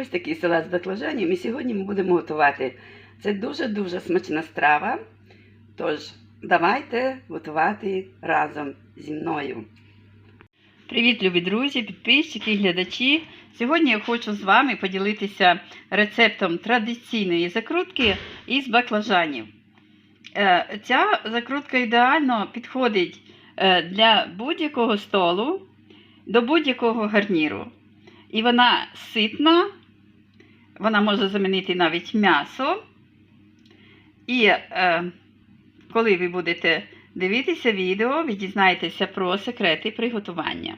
Ось такий салат з баклажанів. І сьогодні ми будемо готувати. Це дуже-дуже смачна страва. Тож, давайте готувати разом зі мною. Привіт, любі друзі, підписчики, глядачі. Сьогодні я хочу з вами поділитися рецептом традиційної закрутки із баклажанів. Е, Ця закрутка ідеально підходить е, для будь-якого столу, до будь-якого гарніру. І вона ситна, вона може замінити навіть м'ясо. І е, коли ви будете дивитися відео, ви дізнаєтеся про секрети приготування.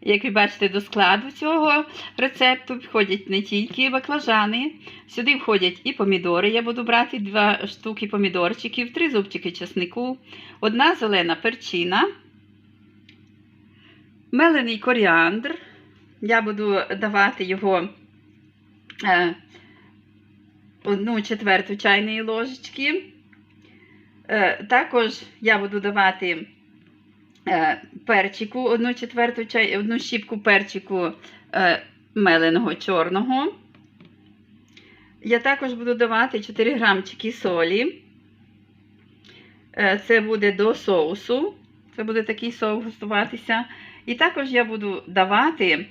Як ви бачите, до складу цього рецепту входять не тільки баклажани, сюди входять і помідори. Я буду брати два штуки помідорчиків, три зубчики чеснику, одна зелена перчина, мелений коріандр. Я буду давати його е, одну четверту чайної ложечки. Е, також я буду давати е, перчику, одну четверту чай, одну щіпку перчику меленого чорного. Я також буду давати 4 грамчики солі. Це буде до соусу. Це буде такий соус готуватися. І також я буду давати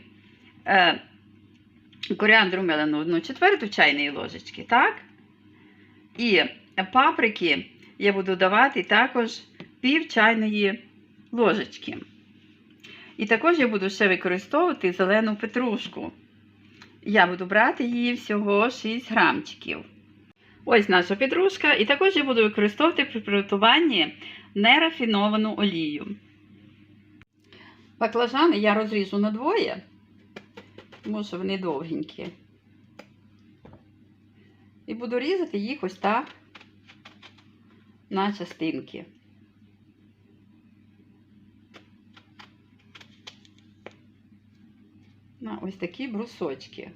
коріандру мелену одну четверту чайної ложечки, так? І паприки я буду давати також пів чайної ложечки. І також я буду ще використовувати зелену петрушку. Я буду брати її всього 6 грамчиків. Ось наша петрушка. І також я буду використовувати при приготуванні нерафіновану олію. Баклажани я розріжу на двоє, тому що вони довгенькі. І буду різати їх ось так на частинки. На ось такі брусочки.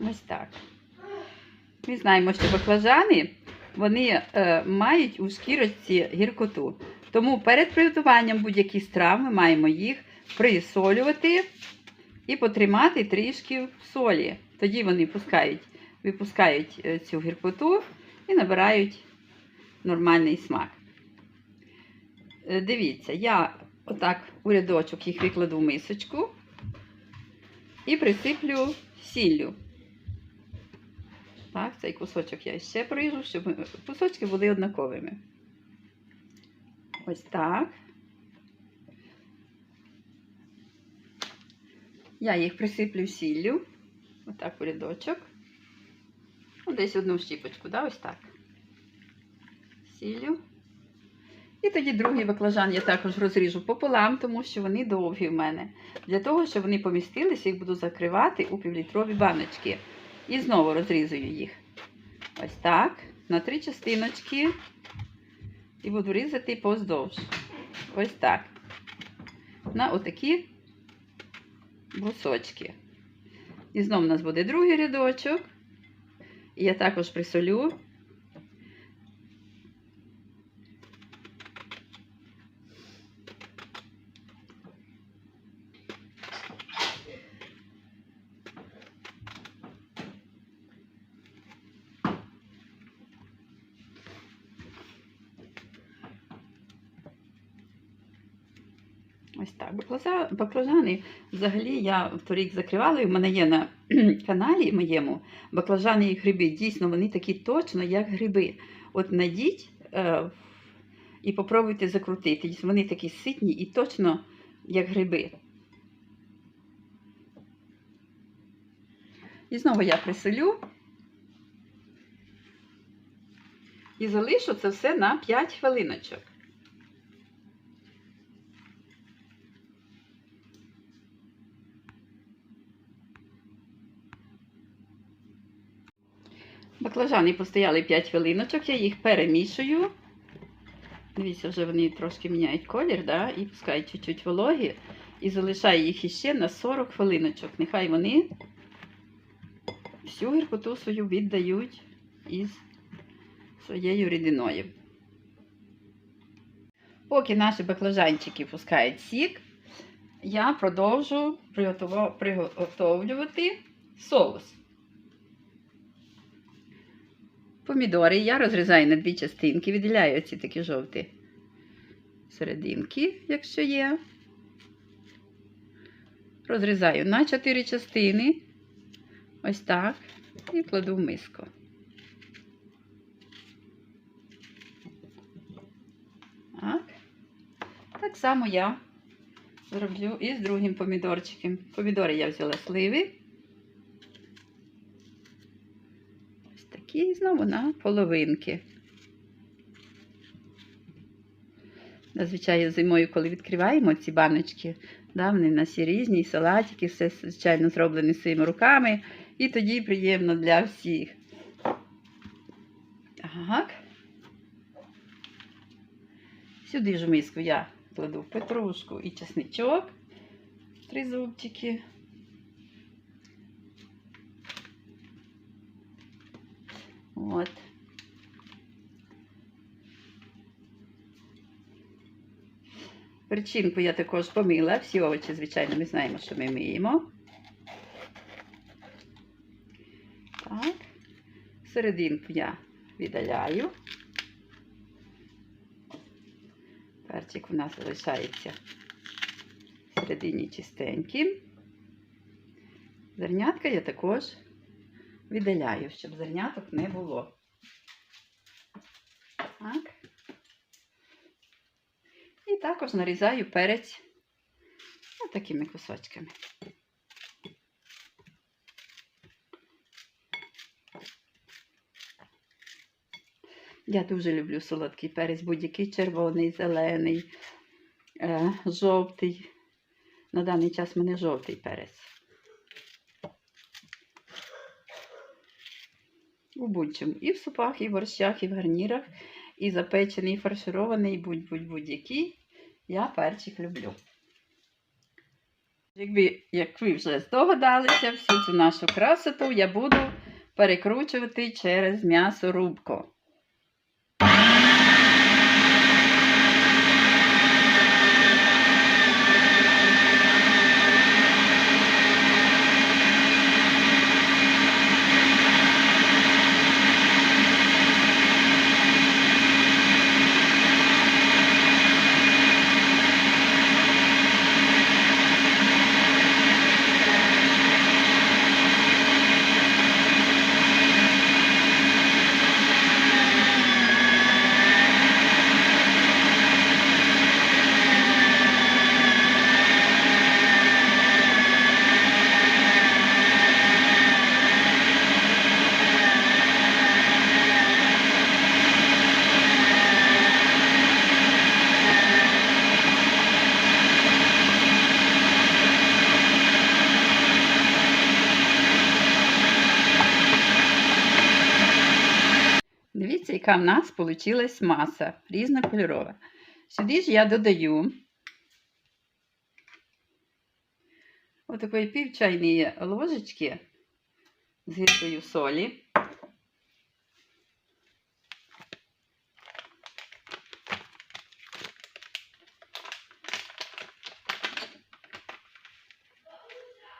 Ось так. Ми знаємо, що баклажани вони е, мають у шкірочці гіркоту. Тому перед приготуванням будь-яких страв ми маємо їх присолювати і потримати трішки в солі. Тоді вони пускають, випускають е, цю гіркоту і набирають нормальний смак. Е, дивіться, я отак у рядочок їх викладу в мисочку і присиплю сіллю. Так, цей кусочок я ще поріжу, щоб кусочки були однаковими. Ось так. Я їх присиплю сіллю. Отак у рядочок. Ну, десь одну щіпочку, да, ось так. Сіллю. І тоді другий баклажан я також розріжу пополам, тому що вони довгі в мене. Для того, щоб вони помістилися, їх буду закривати у півлітрові баночки. І знову розрізую їх. Ось так. На три частиночки. І буду різати поздовж. Ось так. На отакі брусочки. І знову у нас буде другий рядочок. І я також присолю. Ось так. Баклажани взагалі я торік закривала, і в мене є на каналі моєму баклажани і гриби. Дійсно, вони такі точно, як гриби. От найдіть е, і попробуйте закрутити. Вони такі ситні і точно як гриби. І знову я присолю. І залишу це все на 5 хвилиночок. Баклажани постояли 5 хвилиночок, я їх перемішую. Дивіться, вже вони трошки міняють колір, да? і пускають чуть-чуть вологі. І залишаю їх іще на 40 хвилиночок. Нехай вони всю гіркоту свою віддають із своєю рідиною. Поки наші баклажанчики пускають сік, я продовжу приготовлювати соус. Помідори я розрізаю на дві частинки, виділяю ці такі жовті серединки, якщо є. Розрізаю на чотири частини. Ось так. І кладу в миску. Так. Так само я зроблю і з другим помідорчиком. Помідори я взяла сливи. Такі знову на половинки. Зазвичай зимою, коли відкриваємо ці баночки, да, вони в нас є різні, і салатики, все звичайно зроблені своїми руками. І тоді приємно для всіх. Так. Сюди ж в миску я кладу петрушку і чесничок. Три зубчики. От. Перчинку я також помила. Всі овочі, звичайно, ми знаємо, що ми миємо. Так. Серединку я віддаляю. Перчик у нас залишається всередині чистеньким. Зернятка я також віддаляю, щоб зерняток не було. Так. І також нарізаю перець такими кусочками. Я дуже люблю солодкий перець, будь-який червоний, зелений, е, жовтий. На даний час в мене жовтий перець. У будь-чому. І в супах, і в борщах, і в гарнірах, і запечений, і фарширований, і будь-будь-будь-який. Я перчик люблю. Якби, як ви вже здогадалися, всю цю нашу красоту я буду перекручувати через м'ясорубку. Дивіться, яка в нас вийшла маса різнокольорова. Сюди ж я додаю отакої пів чайної ложечки з гіркою солі.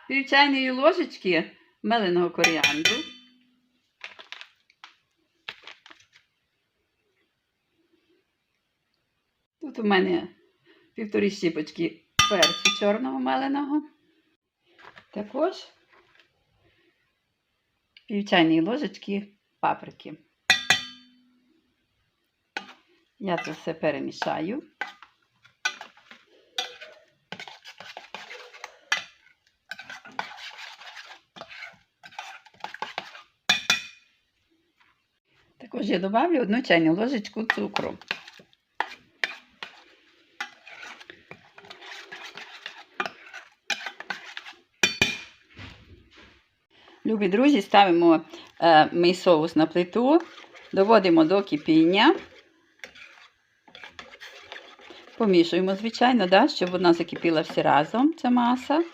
Пів чайної ложечки меленого коріандру. Тут у мене півтори щіпочки перцю чорного меленого. Також пів чайної ложечки паприки. Я це все перемішаю. Також я добавлю одну чайну ложечку цукру. Любі друзі, ставимо е, ми соус на плиту, доводимо до кипіння. Помішуємо, звичайно, да, щоб вона закипіла всі разом, ця маса.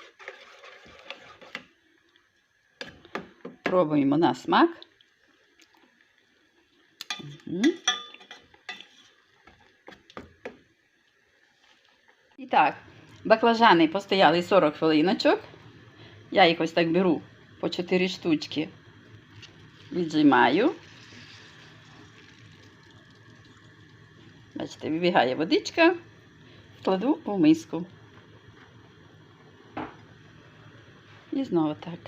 Пробуємо на смак. Угу. І так, баклажани постояли 40 хвилиночок. Я їх ось так беру по 4 штучки, віджимаю. Бачите, вибігає водичка, кладу у миску. І знову так.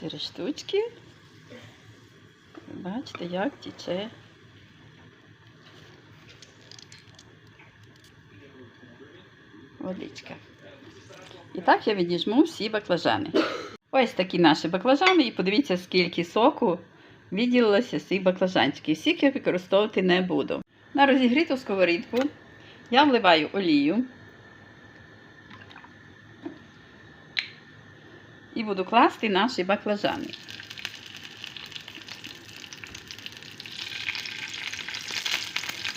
4 штучки. Бачите, як тече. Водичка. І так я відіжму всі баклажани. Ось такі наші баклажани, і подивіться, скільки соку відділилося з цих баклажанчиків. Сік я використовувати не буду. На розігріту сковорідку я вливаю олію і буду класти наші баклажани.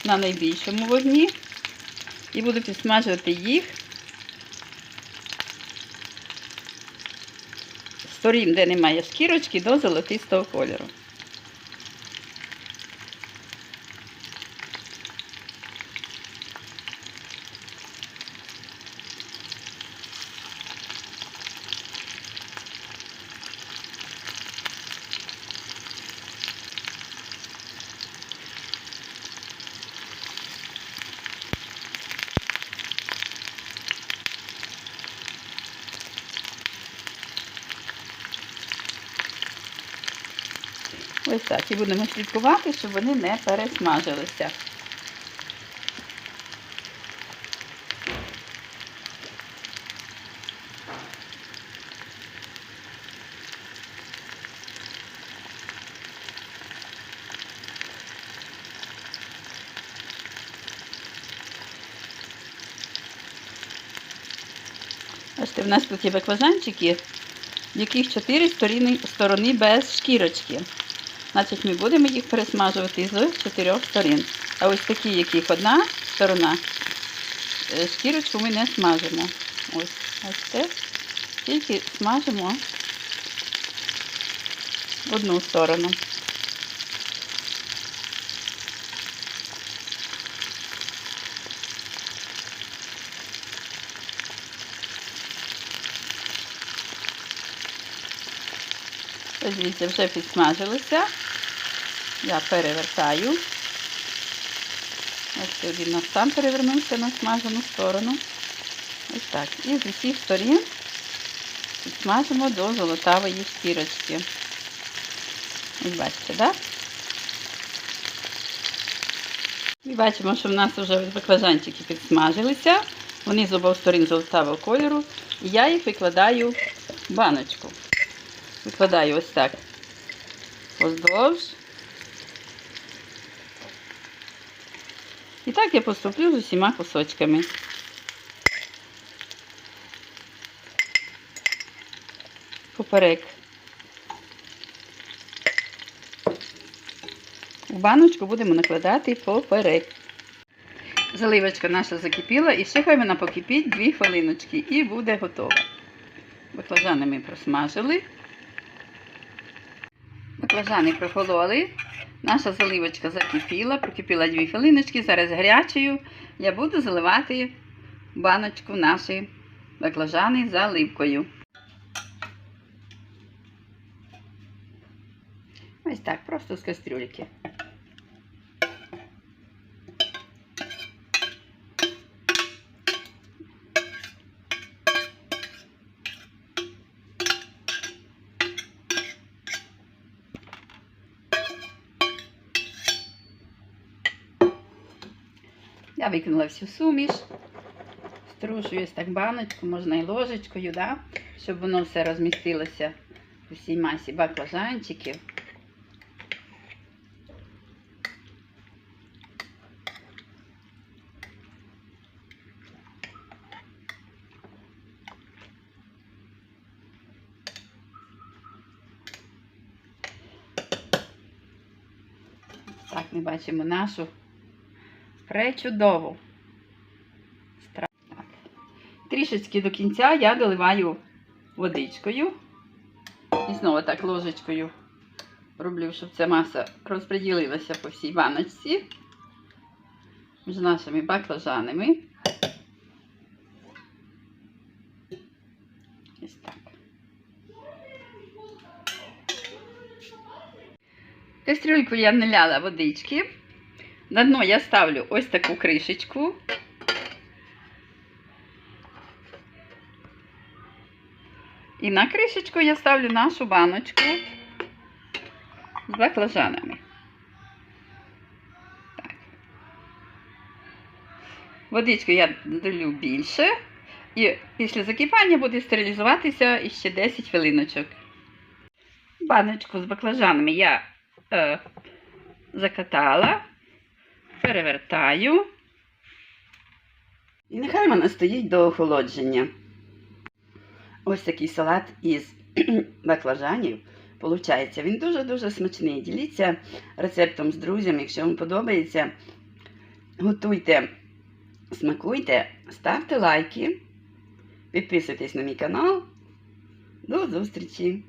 На найбільшому вогні і буду підсмажувати їх сторін, де немає шкірочки, до золотистого кольору. Ось так. І будемо слідкувати, щоб вони не пересмажилися. Бачите, в нас тут є баклажанчики, в яких чотири сторони, без шкірочки. Значить, ми будемо їх пересмажувати з чотирьох сторін. А ось такі, яких одна сторона, е, шкірочку ми не смажимо. Ось, ось це. Тільки смажимо одну сторону. Ось дивіться, вже підсмажилися. Я перевертаю. Ось один нас сам перевернувся на смажену сторону. Ось так. І з усіх сторін підсмажимо до золотавої шкірочки. Ось бачите, так? І бачимо, що в нас вже баклажанчики підсмажилися. Вони з обох сторін золотавого кольору. І я їх викладаю в баночку. Викладаю ось так поздовж. І так я поступлю з усіма кусочками. Поперек. В баночку будемо накладати поперек. Заливочка наша закипіла і ще хай вона покипить 2 хвилиночки і буде готова. Баклажани ми просмажили. Баклажани прохололи. Наша заливочка закипіла, прокипіла 2 хвилиночки. Зараз гарячою я буду заливати баночку наші баклажани заливкою. Ось так, просто з кастрюльки. Я викинула всю суміш, струшую ось так баночку, можна і ложечкою, да? щоб воно все розмістилося у всій масі баклажанчиків. Так, ми бачимо нашу. Так. Трішечки до кінця я доливаю водичкою. І знову так ложечкою роблю, щоб ця маса розподілилася по всій баночці між нашими баклажанами. Ось так. Кастрюльку я наляла водички. На дно я ставлю ось таку кришечку. І на кришечку я ставлю нашу баночку з баклажанами. Так. Водичку я додаю більше. І після закипання буде стерилізуватися іще 10 хвилиночок. Баночку з баклажанами я е, закатала, перевертаю. І нехай вона стоїть до охолодження. Ось такий салат із баклажанів. Получається, він дуже-дуже смачний. Діліться рецептом з друзями, якщо вам подобається. Готуйте, смакуйте, ставте лайки, підписуйтесь на мій канал. До зустрічі!